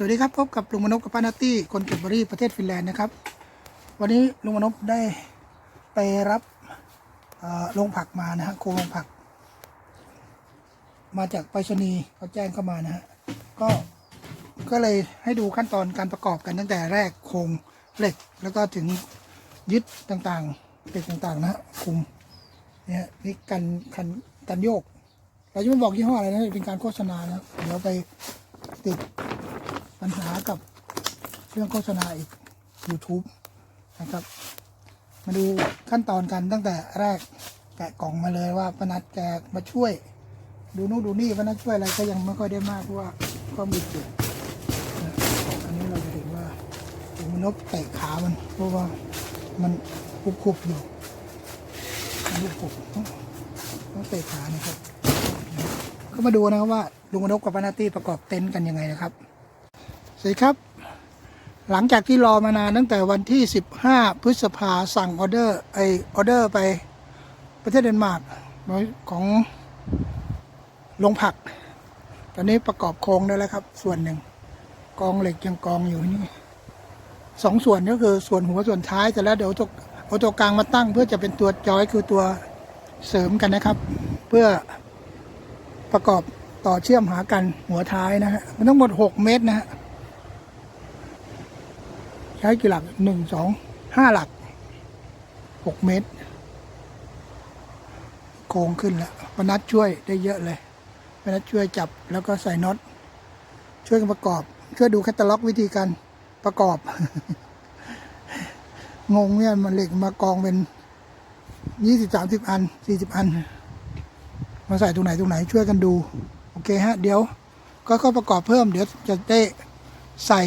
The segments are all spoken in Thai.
สวัสดีครับ พบกับลุงมนพกับป้านาตี้คนเก็บบรี่ประเทศฟินแลนด์นะครับ วันนี้ลุงมนพได้ไปรับเอ่อโรงผักมานะฮะโครงโรงผัก มาจากไปรษณีย์เขาแจ้งเข้ามานะฮะก็ก็เลยให้ดูขั้นตอนการประกอบกันตั้งแต่แรกโครงเหล็ก แล้วก็ถึงยึดต่างๆเหล็กต่างๆนะฮะคุมเนี่ยนี่กันกันกันโยก เราจะไม่บอกยี่ห้ออะไรนะเป็นการโฆษณานะเดี๋ยวไปติด ปัญหากับเรื่องโฆษณาอีก YouTube นะครับ มาดูขั้นตอนกันตั้งแต่แรกแกะกล่องมาเลยว่าพนัดแกมาช่วย ดูนู่นดูนี่พนัดช่วยอะไรก็ยังไม่ค่อยได้มากเพราะว่าก็มีจุดอันนี้เราจะเห็นว่าถึงมันนบเตะขามัน เพราะว่ามันคุบคุบๆอยู่มันคุบคุบต้องต้องเตะขานะครับ ก็มาดูนะครับว่าลุงมนพกับปานาตี้ประกอบเต็นท์กันยังไงนะครับ สวัสดีครับ หลังจากที่รอมานานตั้งแต่วันที่ 15 พฤษภาสั่งออเดอร์ไอออเดอร์ไปประเทศเดนมาร์กของโรงผัก ตอนนี้ประกอบโครงได้แล้วครับ ส่วนหนึ่งกองเหล็กยังกองอยู่นี่สองส่วนก็คือส่วนหัวส่วนท้ายแต่แล้วเดี๋ยวตัวเอาตัวกลางมาตั้งเพื่อจะเป็นตัวจอยคือตัวเสริมกันนะครับ เพื่อประกอบต่อเชื่อมหากันหัวท้ายนะฮะมันทั้งหมดหกเมตรนะฮะ ใช้กี่หลักหนึ่งสองห้าหลักหกเมตรโค้งขึ้นแล้วปนัดช่วยได้เยอะเลยปนัดช่วยจับแล้วก็ใส่น็อตช่วยกันประกอบ ช่วยดูแคตตาล็อกวิธีการประกอบ งงเนี่ยมันเหล็กมากองเป็นยี่สิบสามสิบอันสี่สิบอัน มาใส่ตรงไหนตรงไหนช่วยกันดู โอเคฮะ เดี๋ยว ก็ข้าประกอบเพิ่ม เดี๋ยวจะได้ใส่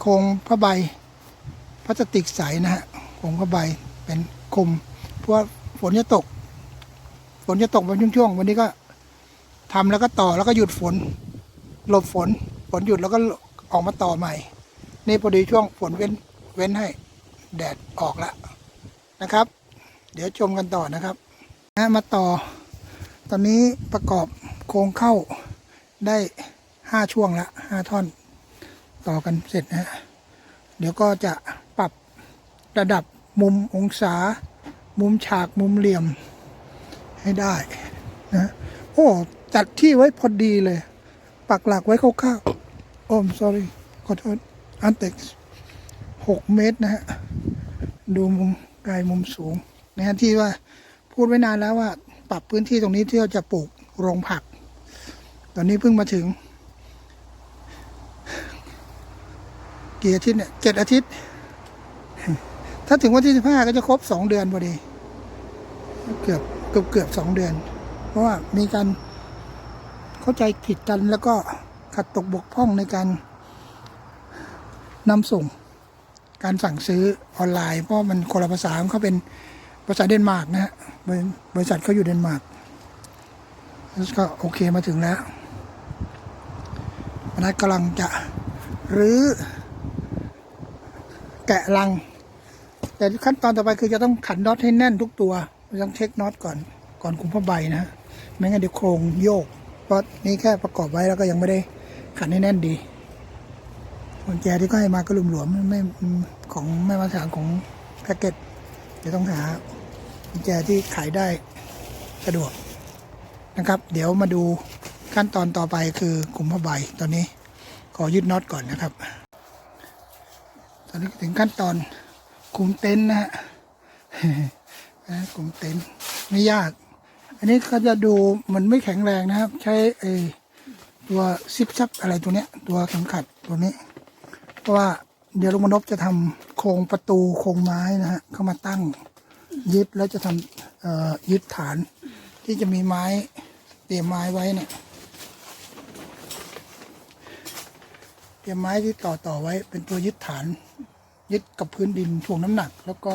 โครงผ้าใบ พลาสติกใสนะฮะผมก็ใบเป็นคลุม เพราะว่าฝนจะตก ฝนจะตกเป็นช่วงๆ วันนี้ก็ทำแล้วก็ต่อแล้วก็หยุดฝน หลบฝน ฝนหยุดแล้วก็ออกมาต่อใหม่ นี่พอดีช่วงฝนเว้นเว้นให้แดดออกแล้วนะครับ เดี๋ยวชมกันต่อนะครับนะมาต่อ ตอนนี้ประกอบโครงเข้าได้ห้าช่วงละห้าท่อน ต่อกันเสร็จนะ เดี๋ยวก็จะ ปรับระดับมุมองศา มุมฉากมุมเหลี่ยมให้ได้นะโอ้จัดที่ไว้พอดีเลย ปักหลักไว้คร่าวๆโอ้ sorry ขอโทษอันเต็กหกเมตรนะฮะ ดูมุมไกลมุมสูงนะฮะที่ว่าพูดไว้นานแล้วว่า ปรับพื้นที่ตรงนี้ที่เราจะปลูกโรงผัก ตอนนี้เพิ่งมาถึง กี่อาทิตย์เนี่ยเจ็ดอาทิตย์ ถ้าถึงวันที่สิบห้าก็จะครบสองเดือนพอดี เกือบเกือบเกือบสองเดือน เพราะว่ามีการเข้าใจผิดกันแล้วก็ขัดตกบกพร่องในการนำส่งการสั่งซื้อออนไลน์ เพราะมันคนละภาษาเขาเป็นภาษาเดนมาร์กนะฮะบริบริษัทเขาอยู่เดนมาร์กก็โอเคมาถึงแล้ววันนั้กำลังจะรื้อแกะลัง แต่ขั้นตอนต่อไปคือจะต้องขันน็อตให้แน่นทุกตัวต้องเช็คน็อตก่อนก่อนคุมผ้าใบนะไม่งั้นเดี๋ยวโครงโยก เพราะนี่แค่ประกอบไว้แล้วก็ยังไม่ได้ขันให้แน่นดีกุญแจที่ก็ให้มาก็หลวมๆไม่ของไม่มาตรฐานของแพ็กเกจจะต้องหากุญแจที่ขายได้สะดวกนะครับ เดี๋ยวมาดูขั้นตอนต่อไปคือคุมผ้าใบตอนนี้ขอยึดน็อตก่อนนะครับ ตอนนี้ถึงขั้นตอน คุมเต็นท์นะฮะนะคุมเต็นท์ไม่ยาก อันนี้เขาจะดูมันไม่แข็งแรงนะครับ ใช้ไอตัวซิปซับอะไรตัวเนี้ย ตัวเข็มขัดตัวนี้ เพราะว่าเดี๋ยวลุงมนพจะทำโครงประตูโครงไม้นะฮะเข้ามาตั้งยึดแล้วจะทำเอ่อยึดฐาน ที่จะมีไม้เตรียมไม้ไว้เนี่ยเตรียมไม้ที่ต่อต่อไว้เป็นตัวยึดฐาน ยึดกับพื้นดินถ่วงน้ำหนัก แล้วก็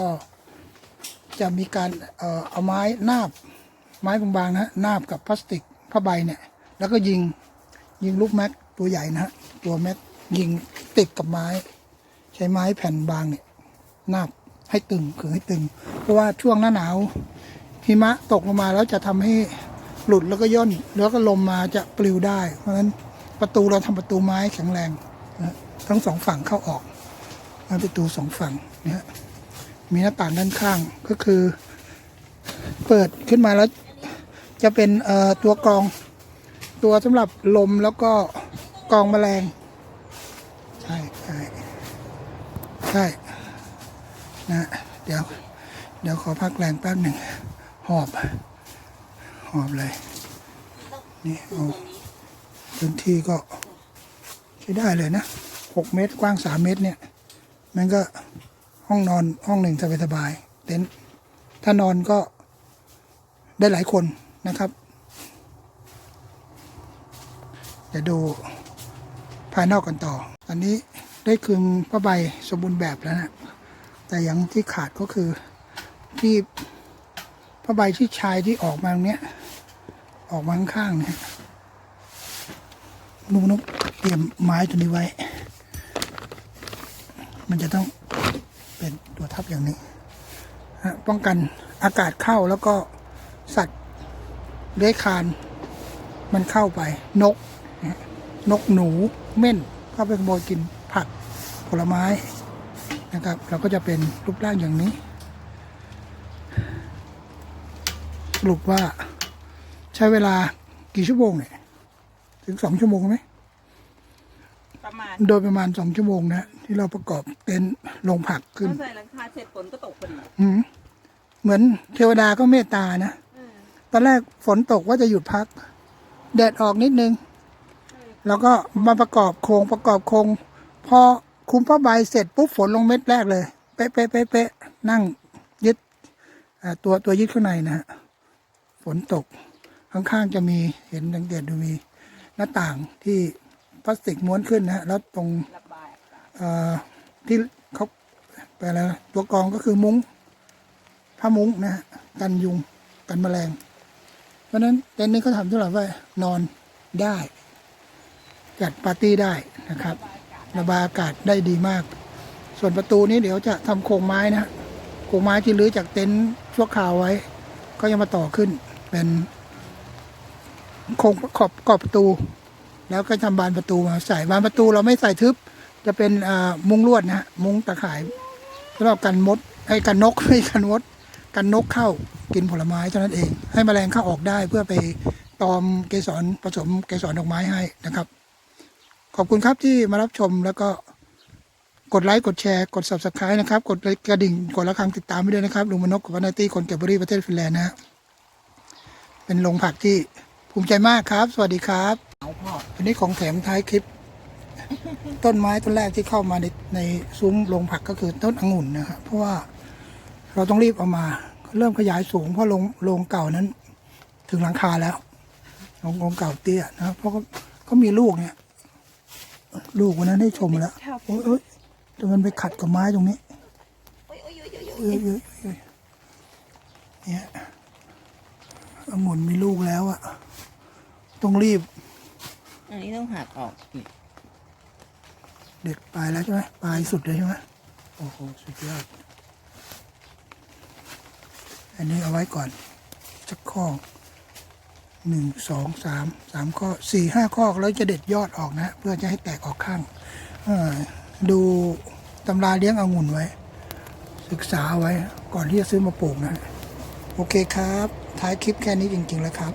จะมีการเอ่อเอาไม้นาบ ไม้บางๆนะฮะนาบกับพลาสติกผ้าใบเนี่ยแล้วก็ยิงยิงลูกแม็กตัวใหญ่นะฮะตัวแม็กยิงติดกับไม้ ใช้ไม้แผ่นบางเนี่ยนาบให้ตึงคือให้ตึง เพราะว่าช่วงหน้าหนาวหิมะตกลงมาแล้วจะทำให้หลุดแล้วก็ย่นแล้วก็ลมมาจะปลิวได้ เพราะฉะนั้นประตูเราทำประตูไม้แข็งแรงทั้งสองฝั่งเข้าออก บานประตูสองฝั่งนะฮะมีหน้าต่างด้านข้างก็คือ เปิดขึ้นมาแล้ว จะเป็นเอ่อตัวกรองตัวสำหรับลมแล้วก็กรองแมลง ใช่ใช่ใช่นะเดี๋ยว เดี๋ยวขอพักแรงแป๊บหนึ่ง หอบ หอบเลย นี่เอาพื้นที่ก็ใช้ได้เลยนะหกเมตรกว้างสามเมตรเนี่ย มันก็ห้องนอนห้องหนึ่งสบายๆเต็นท์ถ้านอนก็ได้หลายคนนะครับเดี๋ยวดูภายนอกกันต่อ อันนี้ได้คลึงผ้าใบสมบูรณ์แบบแล้วนะ แต่ยังที่ขาดก็คือที่ผ้าใบที่ชายที่ออกมาตรงเนี้ย ออกมาข้างๆเนี่ยนุกนุกเตรียมไม้ตัวนี้ไว้ มันจะต้องเป็นตัวทับอย่างนี้ฮะป้องกันอากาศเข้าแล้วก็สัตว์เลื้อยคลาน มันเข้าไป นกนะฮะนกหนูเม่นเข้าไปขโมยกินผักผลไม้นะครับ เราก็จะเป็นรูปร่างอย่างนี้สรุปว่าใช้เวลากี่ชั่วโมงเนี่ย ถึงสองชั่วโมงไหมประมาณ โดยประมาณสองชั่วโมงนะ ที่เราประกอบเต็นท์ลงผักขึ้น ถ้าใส่หลังคาเสร็จฝนก็ตกพอดีอืมเหมือนเทวดาก็เมตตานะตอนแรกฝนตกว่าจะหยุดพัก แดดออกนิดนึง แล้วก็มาประกอบโครงประกอบโครงพอคุมผ้าใบเสร็จปุ๊บฝนลงเม็ดแรกเลย เป๊ะเป๊ะเป๊ะเป๊ะนั่งยึดอ่าตัวตัวยึดข้างในนะฮะฝนตก ข้างๆจะมีเห็นสังเกตดูมีหน้าต่างที่พลาสติกม้วนขึ้นนะฮะแล้วตรงระบ ที่เขาแปลอะไรตัวกรองก็คือมุ้งผ้ามุ้งนะฮะกันยุงกันแมลง เพราะนั้นเต็นท์นี้เขาทำสำหรับว่านอนได้จัดปาร์ตี้ได้นะครับ ระบายอากาศได้ดีมาก ส่วนประตูนี้เดี๋ยวจะทำโครงไม้นะโครงไม้ที่รื้อจากเต็นท์ชั่วคราวไว้ ก็ยังมาต่อขึ้นเป็นโครงขอบขอบประตู แล้วก็ทำบานประตูมาใส่บานประตูเราไม่ใส่ทึบ จะเป็นอ่ามุ้งลวดนะฮะมุ้งตะข่ายสำหรับกันมดไอ้กันนกไม่ใช่กันมดกันนกเข้ากินผลไม้เท่านั้นเอง ให้แมลงเข้าออกได้เพื่อไปตอมเกสรผสมเกสรดอกไม้ให้นะครับ ขอบคุณครับที่มารับชมแล้วก็กดไลค์กดแชร์กด subscribe นะครับ กดกระดิ่งกดระฆังติดตามไปด้วยนะครับลุงมนกกับวันนาตี้คนเก็บบรีประเทศฟินแลนด์นะฮะเป็นโรงผักที่ภูมิใจมากครับ สวัสดีครับเอาพ่ออันนี้ของแถมท้ายคลิป ต้นไม้ต้นแรกที่เข้ามาในในซุ้มโรงผักก็คือต้นองุ่นนะครับเพราะว่าเราต้องรีบเอามา เริ่มขยายสูงเพราะโรงโรงเก่านั้น ถึงหลังคาแล้วโรงโรงเก่าเตี้ยนะครับเพราะเขาเขามีลูกเนี่ย ลูกวันนั้นให้ชมแล้วโอ้ยโอ้ยแต่มันไปขัดกับไม้ตรงนี้โอ้ยโอ้ยโอ้ยโอ้ยโอ้ยเนี่ยองุ่นมีลูกแล้วอะต้องรีบ อันนี้ต้องหักออกอีก เด็ดปลายแล้วใช่ไหมปลายสุดเลยใช่ไหมโอ้โหสุดยอด อันนี้เอาไว้ก่อนสักข้อหนึ่งสองสามสามข้อสี่ห้าข้อแล้วจะเด็ดยอดออกนะ เพื่อจะให้แตกออกข้างดูตำราเลี้ยงองุ่นไว้ ศึกษาเอาไว้ก่อนที่จะซื้อมาปลูกนะ โอเคครับ ท้ายคลิปแค่นี้จริง ๆ แล้วครับ